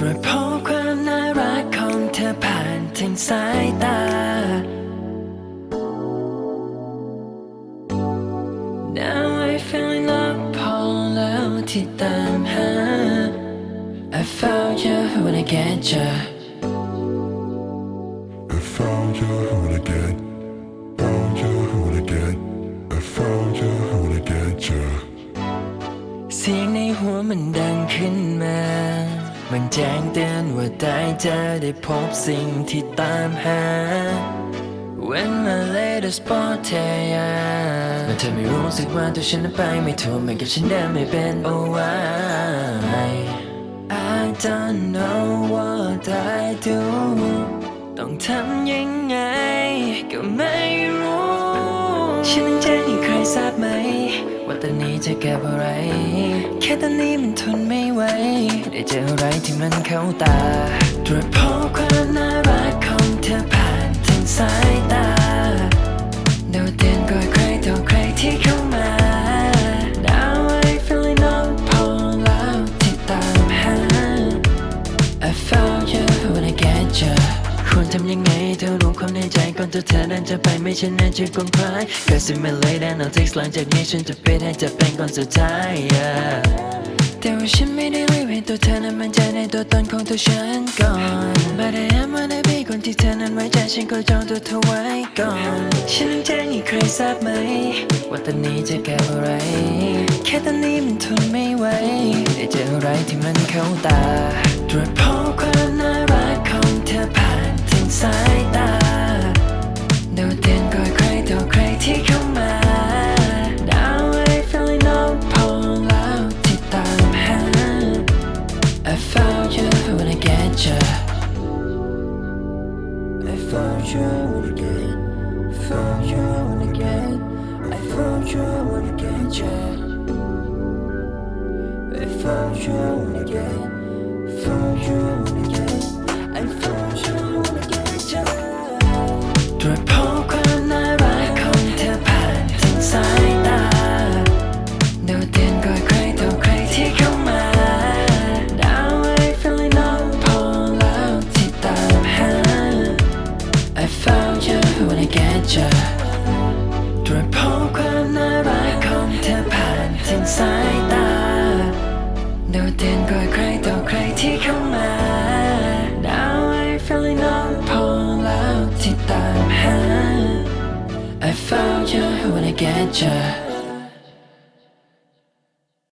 ตรวจพบความน่ารักของเธอผ่านทางสายตา Now I feel in love พอแล้วที่ตามหา I found you when I get you I found you when I get, found you when I get, I found you when I get you. เสียงในหัวมันดังขึ้นมา มันแจ้งเตือนว่าได้เจอได้พบสิ่งที่ตามหา When my latest spot มันเธอไม่รู้สึกว่าตัวฉันนั้นไปไม่ถูกเหมือนกับฉันเดินไม่เป็น Oh why I don't know what I do ต้องทำยังไงก็ไม่รู้ ฉันต้องแจ้งให้ใครทราบไหม จะเก็บอะไร แค่ตอนนี้มันทนไม่ไหว ได้เจออะไรที่มันเข้าตาตรวจพบความน่ารักของเธอผ่านทางสายตาโดดเด่นกว่าใครต่อใครที่เข้ามา Now I feel it all พอแล้วที่ตามหา I found you when I get you ทำยังไงเธอรู้ความในใจก่อนตัวเธอนั้นจะไปไม่เช่นนั้นจะกลงคลายก็สิไม่เลยแน่นอน text หลังจากนี้ฉันจะปิดให้เธอเป็นคนสุดท้าย yeah แต่ว่าฉันไม่ได้รีบให้ตัวเธอนั้นมั่นใจในตัวตนของตัวฉันก่อน But I am wanna be คนที่เธอนั้นไว้ใจฉันก็จองตัวเธอไว้ก่อน ฉันต้องแจ้งให้ใครทราบไหม ว่าตอนนี้จะเก็บอะไร แค่ตอนนี้มันทนไม่ไหวได้เจออะไรที่มันเข้าตาตรวจพ องเธอผ่านทางสายตาโดดเด่นกว่าใครต่อใครที่เข้ามา Now I feel it all พอแล้วที่ตามหา I found you when I get you ตรวจพบความน่ารักของเธอผ่านทางสายตาโดดเด่นกว่าใครต่อใครที่เข้ามา Now I feel it all พอแล้วที่ตามหา I found you when I get you